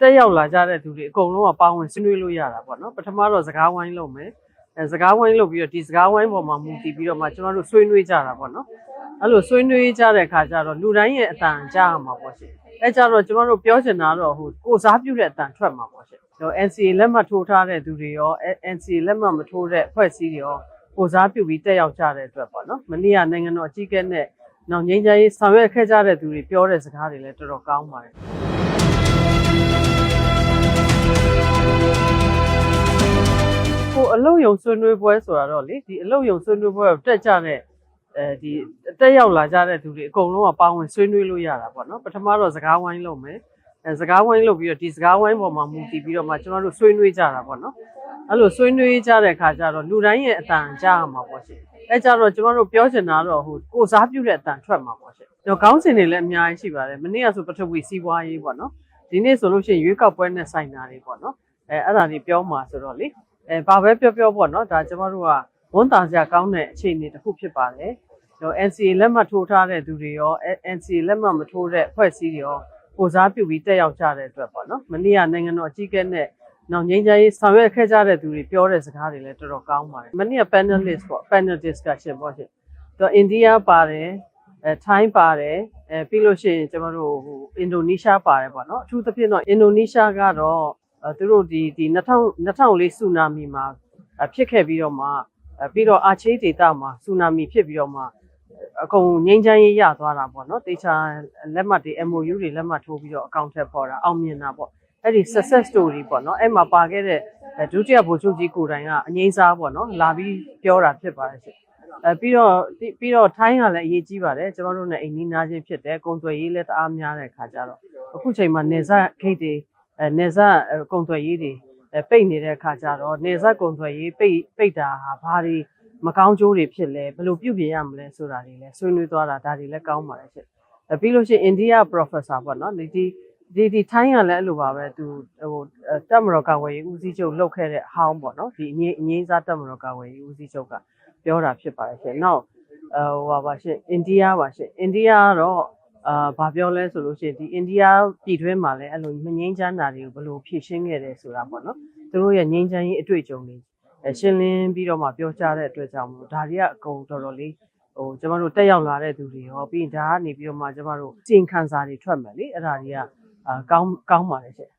တက်ရောက်လာကြတဲ့သူတွေအကုန်လုံးကပါဝင်ဆွေးနွေးလို့ရတာပေါ့နော်ပထမတော့စကားဝိုင်းလုပ်မယ်အဲစကားဝိုင်းလုပ်ပြီးတော့ဒီစကားဝိုင်းပေါ်မှာမူတည်ပြီးတော့မှကျွန်တော်တို့ဆွေးနွေးကြတာပေါ့နော်အဲ့လိုဆွေးနွေးကြတဲ့အခါကျတော့လူတိုင်းရဲ့အတန်ကြားရမှာပေါ့ရှင်အဲကြတော့ကျွန်တော်တို့ပြောချင်တာတော့ဟိုကိုစားပြုတဲ့အတန်ထွက်မှာပေါ့ရှင်တော့ NCA လက်မှတ်ထိုးထားတဲ့သူတွေရော NCA လက်မှတ်မထိုးတဲ့ဖွဲ့စည်းတွေရောကိုစားပြုပြီးတက်ရောက်ကြတဲ့အတွက်ပေါ့နော်မနေ့ကနိုင်ငံတော်အကြီးအကဲနဲ့နောက်ငိမ့်ချမ်းရေးဆောင်ရွက်ခဲ့ကြတဲ့သူတွေပြောတဲ့စကားတွေလည်းတော်တော်ကောင်းပါတယ် လုတ်ယုံဆွေးနွေးပွဲဆိုတာတော့လေဒီအလုတ်ယုံဆွေးနွေးပွဲကိုတက်ကြတဲ့အဲဒီတက်ရောက်လာကြတဲ့သူတွေအကုန်လုံးကပါဝင်ဆွေးနွေးလို့ရတာပေါ့နော်ပထမတော့စကားဝိုင်းလုပ်မယ်အဲစကားဝိုင်းလုပ်ပြီးတော့ဒီစကားဝိုင်းပေါ်မှာမူတည်ပြီးတော့မှကျွန်တော်တို့ဆွေးနွေးကြတာပေါ့နော်အဲ့လိုဆွေးနွေးကြတဲ့အခါကျတော့လူတိုင်းရဲ့အတန်ကြားရမှာပေါ့ရှင်အဲကြတော့ကျွန်တော်တို့ပြောချင်တာတော့ဟိုကိုစားပြုတဲ့အတန်ထွက်မှာပေါ့ရှင်တော့ခေါင်းစဉ်တွေလည်းအများကြီးရှိပါတယ်မနေ့ကဆိုပထဝီစီးပွားရေးပေါ့နော်ဒီနေ့ဆိုလို့ရှိရင်ရွေးကောက်ပွဲနဲ့ဆိုင်တာတွေပေါ့နော်အဲအဲ့ဒါတွေပြောမှာဆိုတော့လေ အဲဘာပဲပြောပြောပေါ့နော်ဒါကျမတို့ကဝန်တာစရာကောင်းတဲ့အခြေအနေတစ်ခုဖြစ်ပါတယ်။တော့ NCA လက်မှတ်ထိုးထားတဲ့သူတွေရော NCA လက်မှတ်မထိုးတဲ့ဖွဲ့စည်းတွေရောကိုစားပြုပြီးတက်ရောက်ကြတဲ့အတွက်ပေါ့နော်။မနေ့ကနိုင်ငံတော်အကြီးအကဲနဲ့နောက်ငိမ့်ချမ်းရေးဆောင်ရွက်ခဲ့ကြတဲ့သူတွေပြောတဲ့စကားတွေလည်းတော်တော်ကောင်းပါတယ်။မနေ့က panelist ပေါ့ panel discussion ပေါ့ရှင်။တော့အိန္ဒိယပါတယ်အဲထိုင်းပါတယ်အဲပြီးလို့ရှိရင်ကျမတို့ဟိုအင်ဒိုနီးရှားပါတယ်ပေါ့နော်။အထူးသဖြင့်တော့အင်ဒိုနီးရှားကတော့အဲ သူတို့ဒီဒီ2000 2004ဆူနာမီမှာအဲဖြစ်ခဲ့ပြီးတော့မှအဲပြီးတော့အာချေးဒေတာမှာဆူနာမီဖြစ်ပြီးတော့မှအကုန်ငိမ့်ချမ်းရေးရသွားတာပေါ့နော်တေချာလက်မှတ်တွေ MOU တွေလက်မှတ်ထိုးပြီးတော့အကောင့်ထက်ပေါ်တာအောင်မြင်တာပေါ့အဲ့ဒီ success story ပေါ့နော်အဲ့မှာပါခဲ့တဲ့အဲဒုတိယဗိုလ်ချုပ်ကြီးကိုယ်တိုင်ကအငိမ့်စားပေါ့နော်လာပြီးပြောတာဖြစ်ပါတယ်ရှင်အဲပြီးတော့ပြီးပြီးတော့ထိုင်းကလည်းအရေးကြီးပါတယ်ကျွန်တော်တို့နဲ့အိမ်နီးနားချင်းဖြစ်တယ်ကုံသွယ်ရေးလည်းတအားများတဲ့ခါကျတော့အခုချိန်မှာနေဆက်ဂိတ်တွေ အဲနေဆက်ကုံသွယ်ရေးတွေအဲပိတ်နေတဲ့အခါကျတော့နေဆက်ကုံသွယ်ရေးပိတ်ပိတ်တာဟာဘာတွေမကောင်းကျိုးတွေဖြစ်လဲဘယ်လိုပြုပြင်ရမလဲဆိုတာတွေလည်းဆွေးနွေးသွားတာဒါတွေလည်းကောင်းပါတယ်ရှင့်အဲပြီးလို့ရှိရင်အိန္ဒိယ professor ပေါ့နော်ဒီဒီဒီဒီထိုင်းကလည်းအဲ့လိုပါပဲသူဟိုတက်မတော်ကာဝယ်ရေးဦးစီးချုပ်လုပ်ခဲ့တဲ့အဟောင်းပေါ့နော်ဒီအငင်းအငင်းစားတက်မတော်ကာဝယ်ရေးဦးစီးချုပ်ကပြောတာဖြစ်ပါတယ်ရှင့်နောက်အဲဟိုပါပါရှင့်အိန္ဒိယပါရှင့်အိန္ဒိယကတော့ အာဘာပြောလဲဆိုလို့ရှိရင်ဒီအိန္ဒိယပြည်တွင်းမှာလည်းအဲ့လိုမငိမ့်ချမ်းတာတွေကိုဘယ်လိုဖြည့်ရှင်းခဲ့တယ်ဆိုတာပေါ့နော်သူတို့ရဲ့ငိမ့်ချမ်းရေးအတွေ့အကြုံတွေအဲရှင်းလင်းပြီးတော့မှပြောကြားတဲ့အတွက်ကြောင့်မို့ဒါတွေကအကုန်တော်တော်လေးဟိုကျမတို့တက်ရောက်လာတဲ့သူတွေရောပြီးရင်ဒါကနေပြီးတော့မှကျမတို့စီရင်ခံစာတွေထွက်မယ်လေအဲ့ဒါတွေကအာကောင်းကောင်းပါတယ်ရှင့်